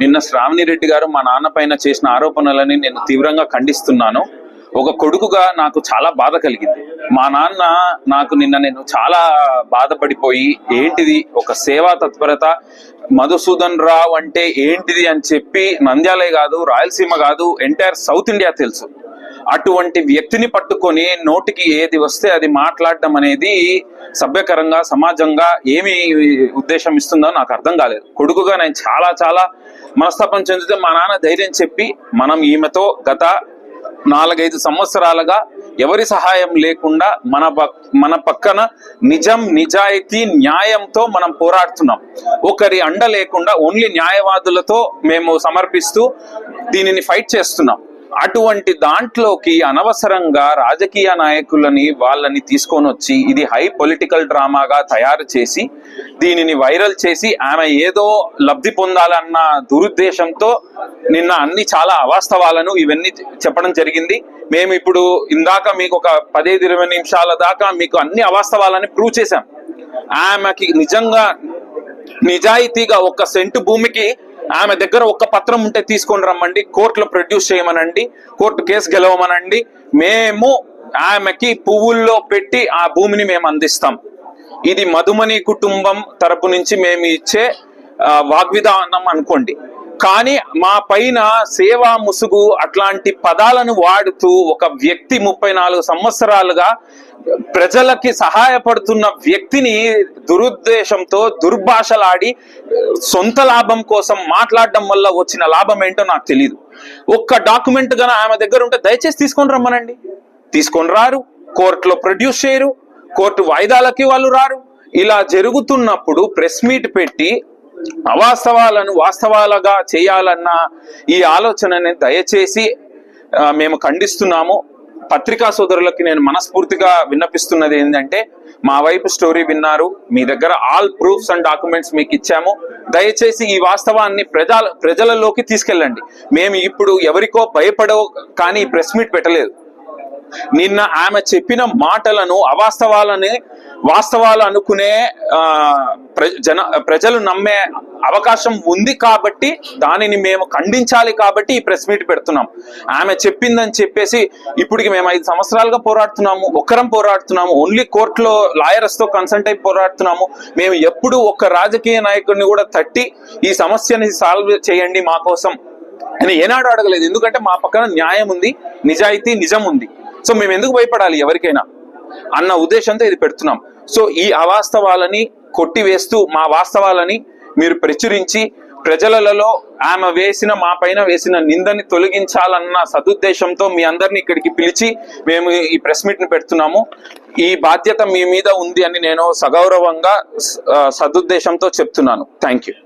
నిన్న శ్రావణి రెడ్డి గారు మా నాన్న పైన చేసిన ఆరోపణలని నేను తీవ్రంగా ఖండిస్తున్నాను. ఒక కొడుకుగా నాకు చాలా బాధ కలిగింది. మా నాన్న నాకు నిన్న నేను చాలా బాధపడిపోయి ఏంటిది? ఒక సేవా తత్పరత? మధుసూదన్ రావు అంటే ఏంటిది? అని చెప్పి నంద్యాలే కాదు రాయలసీమ కాదు ఎంటైర్ సౌత్ ఇండియా తెలుసు. అటువంటి వ్యక్తిని పట్టుకొని నోటికి ఏది వస్తే అది మాట్లాడడం అనేది సభ్యకరంగా సమాజంగా ఏమి ఉద్దేశం ఇస్తుందో నాకు అర్థం కాలేదు. కొడుకుగా నేను చాలా చాలా మనస్తాపం చెందితే మా నాన్న ధైర్యం చెప్పి మనం ఈమెతో గత నాలుగైదు సంవత్సరాలుగా ఎవరి సహాయం లేకుండా మన మన పక్కన నిజం నిజాయితీ న్యాయంతో మనం పోరాడుతున్నాం. ఒకరి అండ లేకుండా ఓన్లీ న్యాయవాదులతో మేము సమర్పిస్తూ దీనిని ఫైట్ చేస్తున్నాం. అటువంటి దాంట్లోకి అనవసరంగా రాజకీయ నాయకులని వాళ్ళని తీసుకొని వచ్చి ఇది హై పొలిటికల్ డ్రామాగా తయారు చేసి దీనిని వైరల్ చేసి ఆమె ఏదో లబ్ధి పొందాలన్న దురుద్దేశంతో నిన్న అన్ని చాలా అవాస్తవాలను ఇవన్నీ చెప్పడం జరిగింది. మేము ఇప్పుడు ఇందాక మీకు ఒక పదిహేను ఇరవై నిమిషాల దాకా మీకు అన్ని అవాస్తవాలని ప్రూవ్ చేశాం. ఆమెకి నిజంగా నిజాయితీగా ఒక సెంటు భూమికి ఆమె దగ్గర ఒక పత్రం ఉంటే తీసుకొని రమ్మండి. కోర్టులో ప్రొడ్యూస్ చేయమనండి. కోర్టు కేసు గెలవమనండి. మేము ఆమెకి పువ్వుల్లో పెట్టి ఆ భూమిని మేము అందిస్తాం. ఇది మధుమణి కుటుంబం తరపు నుంచి మేము ఇచ్చే వాగ్విధానం అనుకోండి. కానీ మా పైన సేవా ముసుగు అట్లాంటి పదాలను వాడుతూ ఒక వ్యక్తి ముప్పై నాలుగు సంవత్సరాలుగా ప్రజలకి సహాయపడుతున్న వ్యక్తిని దురుద్దేశంతో దుర్భాషలాడి సొంత లాభం కోసం మాట్లాడడం వల్ల వచ్చిన లాభం ఏంటో నాకు తెలియదు ఒక్క డాక్యుమెంట్ గన ఆమె దగ్గర ఉంటే దయచేసి తీసుకొని రమ్మనండి. తీసుకొని రారు కోర్టులో ప్రొడ్యూస్ చేయరు కోర్టు వాయిదాలకి వాళ్ళు రారు. ఇలా జరుగుతున్నప్పుడు ప్రెస్ మీట్ పెట్టి అవాస్తవాలను వాస్తవాలుగా చేయాలన్న ఈ ఆలోచనని దయచేసి మేము ఖండిస్తున్నాము. పత్రికా సోదరులకి నేను మనస్ఫూర్తిగా విన్నపిస్తున్నది ఏంటంటే మా వైపు స్టోరీ విన్నారు. మీ దగ్గర ఆల్ ప్రూఫ్స్ అండ్ డాక్యుమెంట్స్ మీకు ఇచ్చాము. దయచేసి ఈ వాస్తవాన్ని ప్రజల ప్రజలలోకి తీసుకెళ్ళండి. మేము ఇప్పుడు ఎవరికో భయపడవు కానీ ప్రెస్ మీట్ పెట్టలేదు. నిన్న ఆమె చెప్పిన మాటలను అవాస్తవాలని వాస్తవాలు అనుకునే ఆ, జన ప్రజలు నమ్మే అవకాశం ఉంది కాబట్టి దానిని మేము ఖండించాలి కాబట్టి ఈ ప్రెస్ మీట్ పెడుతున్నాం. ఆమె చెప్పిందని చెప్పేసి ఇప్పటికి మేము ఐదు సంవత్సరాలుగా పోరాడుతున్నాము ఒక్కరం పోరాడుతున్నాము ఓన్లీ కోర్టులో లాయర్స్తో కన్సల్ట్ అయి పోరాడుతున్నాము. మేము ఎప్పుడు ఒక్క రాజకీయ నాయకుడిని కూడా తట్టి ఈ సమస్యని సాల్వ్ చేయండి మా కోసం అని ఏనాడు అడగలేదు. ఎందుకంటే మా పక్కన న్యాయం ఉంది నిజాయితీ నిజం ఉంది. సో మేము ఎందుకు భయపడాలి ఎవరికైనా? అన్న ఉద్దేశంతో ఇది పెడుతున్నాం. సో ఈ అవాస్తవాలని కొట్టివేస్తూ మా వాస్తవాలని మీరు ప్రచురించి ప్రజలలో ఆమె వేసిన మా పైన వేసిన నిందని తొలగించాలన్న సదుద్దేశంతో మీ అందరిని ఇక్కడికి పిలిచి మేము ఈ ప్రెస్ మీట్ని పెడుతున్నాము. ఈ బాధ్యత మీ మీద ఉంది అని నేను సగౌరవంగా సదుద్దేశంతో చెప్తున్నాను. Thank you.